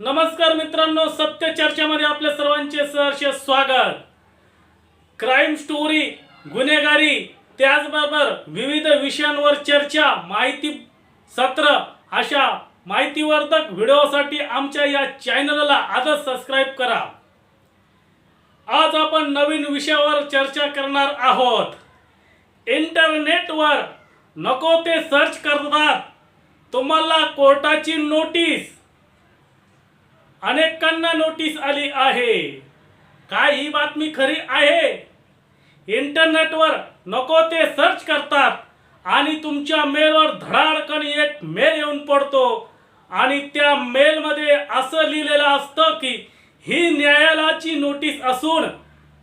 नमस्कार मित्रांनो सत्य चर्चेमध्ये आपल्या सर्वांचे सहर्ष स्वागत. क्राईम स्टोरी गुन्हेगारी त्याचबरोबर विविध विषयांवर चर्चा माहिती सत्र अशा माहितीवर्धक व्हिडिओसाठी आमच्या या चॅनलला आजच सबस्क्राईब करा. आज आपण नवीन विषयावर चर्चा करणार आहोत. इंटरनेटवर नको ते सर्च करतात तुम्हाला कोर्टाची नोटीस अनेकांना नोटीस आली आहे. काय ही बातमी खरी आहे? इंटरनेटवर नको ते सर्च करतात आणि तुमच्या मेलवर धडाडकन एक मेल येऊन पडतो. आणि त्या मेलमध्ये असं लिहिलेलं असतं की ही न्यायालयाची नोटीस असून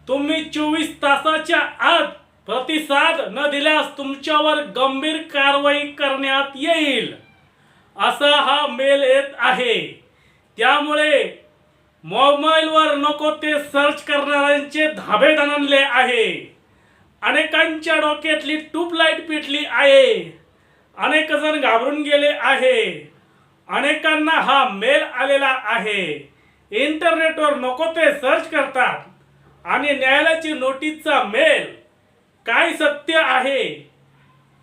तुम्ही चोवीस तासाच्या आत प्रतिसाद न दिल्यास तुमच्यावर गंभीर कारवाई करण्यात येईल. असा हा मेल येत आहे. त्यामुळे मोबाईलवर नको ते सर्च करणाऱ्यांचे धाबे दणले आहे. अनेकांच्या डोक्यातली ट्यूबलाईट पेटली आहे. अनेक जण घाबरून गेले आहे. अनेकांना हा मेल आलेला आहे. इंटरनेटवर नको ते सर्च करतात. आणि न्यायालयाची नोटीसचा मेल काय सत्य आहे?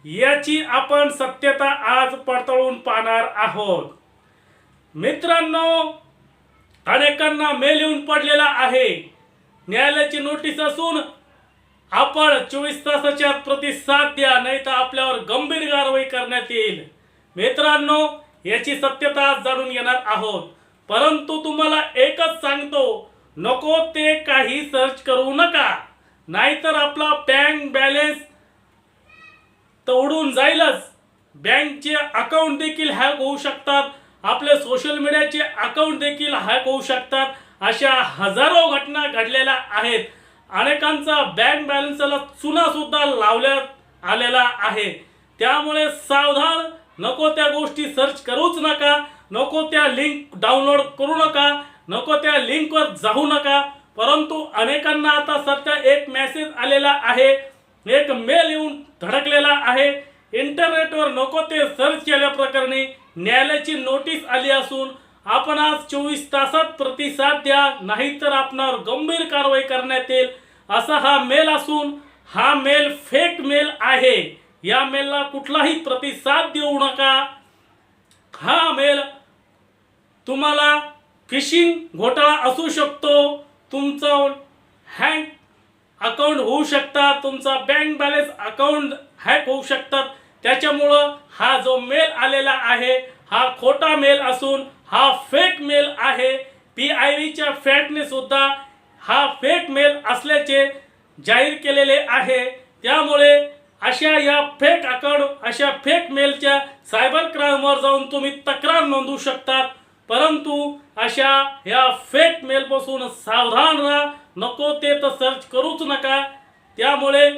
याची आपण सत्यता आज पडताळून पाहणार आहोत. मित्रांनो अनेकांना मेल येऊन पडलेला आहे. न्यायालयाची नोटीस असून आपण चोवीस तासाच्या आत प्रतिसाद द्या नाही तर आपल्यावर गंभीर कारवाई करण्यात येईल. मित्रांनो याची सत्यता आज जाणून घेणार आहोत. परंतु तुम्हाला एकच सांगतो नको ते काही सर्च करू नका. नाहीतर आपला बँक बॅलेन्स तोडून जाईलच. बँकचे अकाउंट देखील हॅक होऊ शकतात. आपले सोशल मीडियाचे अकाउंट देखील हॅक होऊ शकतात. अशा हजारो घटना घडलेल्या आहेत. अनेकांचा बँक बॅलन्सला चुनासुद्धा लावण्यात आलेला आहे. त्यामुळे सावधान नको त्या गोष्टी सर्च करूच नका. नको त्या लिंक डाउनलोड करू नका. नको त्या लिंकवर जाऊ नका. परंतु अनेकांना आता सध्या एक मेसेज आलेला आहे. एक मेल येऊन धडकलेला आहे. इंटरनेटवर नको ते सर्च केल्या प्रकरणी. न्यायालयाची नोटीस आली असून आपण आज चोवीस तासात प्रतिसाद द्या नाहीतर आपणावर गंभीर कारवाई करण्यात येईल असा हा मेल असून हा मेल फेक मेल आहे. या मेलला कुठलाही प्रतिसाद देऊ नका. हा मेल तुम्हाला फिशिंग घोटाळा असू शकतो. तुमचं हँक अकाउंट होऊ शकतात तुमचा बँक बॅलन्स अकाउंट हॅक होऊ शकतात. त्याच्यामुळं हा जो मेल आलेला आहे हा खोटा मेल असून हा फेक मेल आहे. पी आय व्हीच्या फॅटने सुद्धा हा फेक मेल असल्याचे जाहीर केलेले आहे. त्यामुळे अशा या फेक अकाउंट अशा फेक मेलच्या सायबर क्राईमवर जाऊन तुम्ही तक्रार नोंदवू शकतात. परंतु अशा ह्या फेक मेलपासून सावधान राहा. नको ते तर सर्च करूच नका. त्यामुळे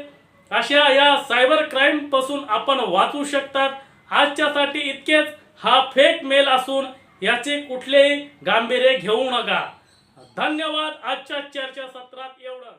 अशा या सायबर क्राईमपासून आपण वाचू शकतात. आजच्यासाठी इतकेच. हा फेक मेल असून याचे कुठलेही गांभीर्य घेऊ नका. धन्यवाद. आजच्या चर्चा सत्रात एवढं